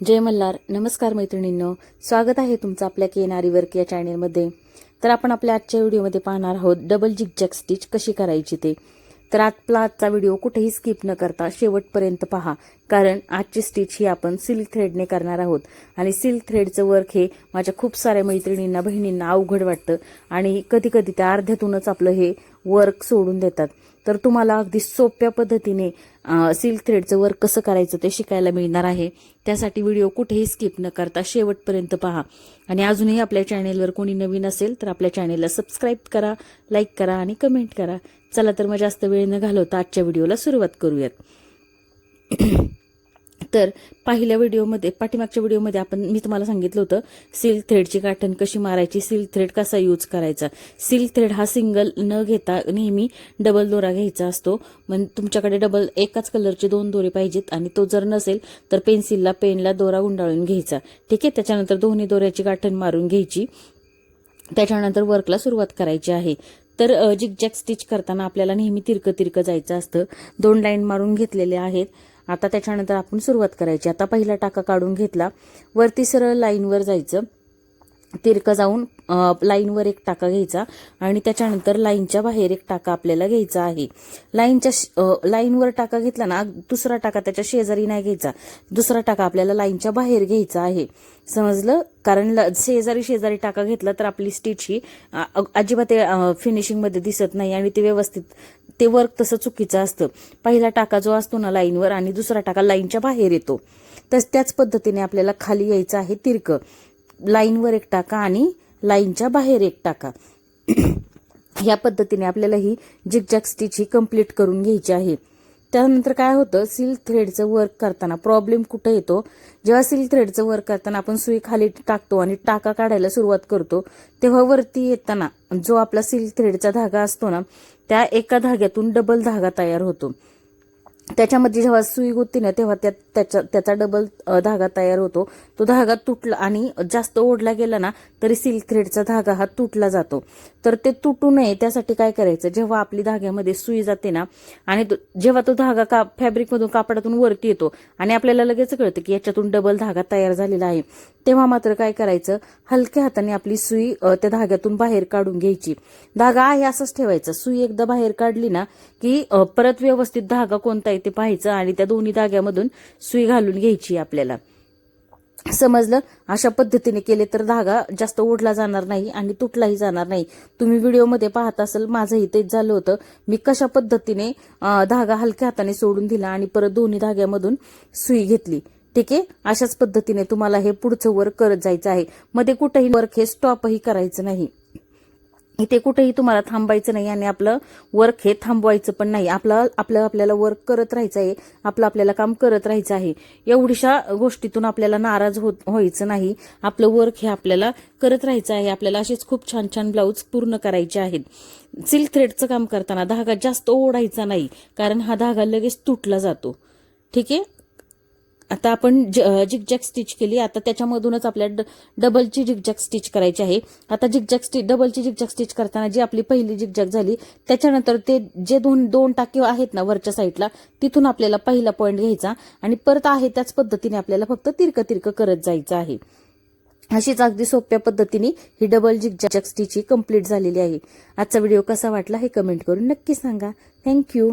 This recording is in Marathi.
जय मल्हार. नमस्कार मैत्रिणींनो. स्वागत आहे तुमचं आपल्या केनारी वर्क या चॅनेलमध्ये. तर आपण आपल्या आजच्या व्हिडिओमध्ये पाहणार आहोत डबल जिगजॅक स्टिच कशी करायची ते. तर आपला आजचा व्हिडिओ कुठेही स्किप न करता शेवटपर्यंत पहा कारण आजची स्टिच ही आपण सिल्क थ्रेडने करणार आहोत. आणि सिल्क थ्रेडचं वर्क हे माझ्या खूप साऱ्या मैत्रिणींना बहिणींना अवघड वाटतं. आणि कधी कधी त्या अर्ध्यातूनच आपलं हे वर्क सोडून देतात. तर तुम्हाला अगदी सोप्या पद्धतीने सिल्क थ्रेडचं वर्क कसं करायचं ते शिकायला मिळणार आहे. त्यासाठी व्हिडिओ कुठेही स्किप न करता शेवटपर्यंत पहा. आणि अजूनही आपल्या चॅनेलवर कोणी नवीन असेल तर आपल्या चॅनेलला सबस्क्राईब करा लाईक करा आणि कमेंट करा. चला तर मग जास्त वेळ न घालवता आजच्या व्हिडिओला सुरुवात करूयात. तर पहिल्या व्हिडिओमध्ये पाठीमागच्या व्हिडिओमध्ये आपण मी तुम्हाला सांगितलं होतं सिल्क थ्रेडची गाठण कशी मारायची सिल्क थ्रेड कसा यूज करायचा. सिल्क थ्रेड हा सिंगल न घेता नेहमी डबल दोरा घ्यायचा असतो. मग तुमच्याकडे डबल एकाच कलरचे दोन दोरे पाहिजेत आणि तो जर नसेल तर पेन्सिलला पेनला दोरा गुंडाळून घ्यायचा. ठीक आहे? त्याच्यानंतर दोन्ही दोऱ्याची गाठण मारून घ्यायची. त्याच्यानंतर वर्कला सुरुवात करायची आहे. तर जिगजॅग स्टिच करताना आपल्याला नेहमी तिरकं तिरकं जायचं असतं. दोन लाईन मारून घेतलेले आहेत. आता त्याच्यानंतर आपण सुरुवात करायची. आता पहिला टाका काढून घेतला. वरती सरळ लाईनवर जायचं. तिरकं जाऊन लाईनवर एक टाका घ्यायचा आणि त्याच्यानंतर लाईनच्या बाहेर एक टाका आपल्याला घ्यायचा आहे. लाईनच्या लाईनवर टाका घेतला ना दुसरा टाका त्याच्या शेजारी नाही घ्यायचा. दुसरा टाका आपल्याला लाईनच्या बाहेर घ्यायचा आहे. समजलं? कारण ल- शेजारी शेजारी टाका घेतला तर आपली स्टिच ही अजिबात फिनिशिंगमध्ये दिसत नाही आणि ते व्यवस्थित ते वर्क तसं चुकीचं असतं. पहिला टाका जो असतो ना लाईनवर आणि दुसरा टाका लाईनच्या बाहेर येतो. तर त्याच पद्धतीने आपल्याला खाली यायचं आहे तिरकं. लाईनवर एक टाका आणि लाईनच्या बाहेर एक टाका. या पद्धतीने आपल्याला ही जिगजॅग स्टिच ही कंप्लीट करून घ्यायची आहे. त्यानंतर काय होतं? सिल्क थ्रेडचं वर्क करताना प्रॉब्लेम कुठं येतो? जेव्हा सिल्क थ्रेडचं वर्क करताना आपण सुई खाली टाकतो आणि टाका काढायला सुरुवात करतो तेव्हा वरती येताना जो आपला सिल्क थ्रेडचा धागा असतो ना त्या एका धाग्यातून डबल धागा तयार होतो. त्याच्यामध्ये जेव्हा सुई गुत्ती ना तेव्हा त्यात त्याच्या त्याचा डबल धागा तयार होतो. तो धागा तुटला आणि जास्त ओढला गेला ना तरी सिल्क थ्रेडचा धागा हा तुटला जातो. तर ते तुटू नये त्यासाठी काय करायचं? जेव्हा आपली धाग्यामध्ये सुई जाते ना आणि तो- जेव्हा तो धागा का फॅब्रिकमधून कापडातून वरती येतो आणि आपल्याला लगेच कळतं की याच्यातून डबल धागा तयार झालेला आहे तेव्हा मात्र काय करायचं? हलक्या हाताने आपली सुई त्या धाग्यातून बाहेर काढून घ्यायची. धागा आहे असंच ठेवायचा. सुई एकदा बाहेर काढली ना की परत व्यवस्थित धागा कोणता आहे ते पाहायचं आणि त्या दोन्ही धाग्यामधून सुई घालून घ्यायची आपल्याला. समजलं? अशा पद्धतीने केले तर धागा जास्त ओढला जाणार नाही आणि तुटलाही जाणार नाही. तुम्ही व्हिडिओमध्ये पाहत असाल माझंही तेच झालं होतं. मी कशा पद्धतीने धागा हलक्या हाताने सोडून दिला आणि परत दोन्ही धाग्यामधून सुई घेतली? ठीक आहे? अशाच पद्धतीने तुम्हाला हे पुढचं वर्क करत जायचं आहे. मध्ये कुठेही वर्क हे स्टॉपही करायचं नाही. इथे कुठेही तुम्हाला थांबायचं नाही आणि आपलं वर्क हे थांबवायचं पण नाही. आपलं आपलं आपल्याला वर्क करत राहायचं आहे. आपलं आपल्याला काम करत राहायचं आहे. एवढीशा गोष्टीतून आपल्याला नाराज होत व्हायचं नाही. आपलं वर्क हे आपल्याला करत राहायचं आहे. आपल्याला असेच खूप छान छान ब्लाऊज पूर्ण करायचे आहेत. सिल्क थ्रेडचं काम करताना धागा जास्त ओढायचा नाही. कारण हा धागा लगेच तुटला जातो. ठीक आहे? आता आपण झिकझॅक स्टिच केली. आता त्याच्यामधूनच आपल्या ड- डबलची झिकझॅक स्टिच करायची आहे. आता झिकझॅक स्टिच डबलची झिकझॅक स्टिच करताना जी आपली पहिली झिकझॅक झाली त्याच्यानंतर ते जे दोन दोन टाके आहेत ना वरच्या साईडला तिथून आपल्याला पहिला पॉईंट घ्यायचा आणि परत आहे त्याच पद्धतीने आपल्याला फक्त तिरकं तिरकं करत जायचं आहे. अशीच अगदी सोप्या पद्धतीने ही डबल झिकझॅक स्टिच ही कंप्लीट झालेली आहे. आजचा व्हिडिओ कसा वाटला हे कमेंट करून नक्की सांगा. थँक्यू.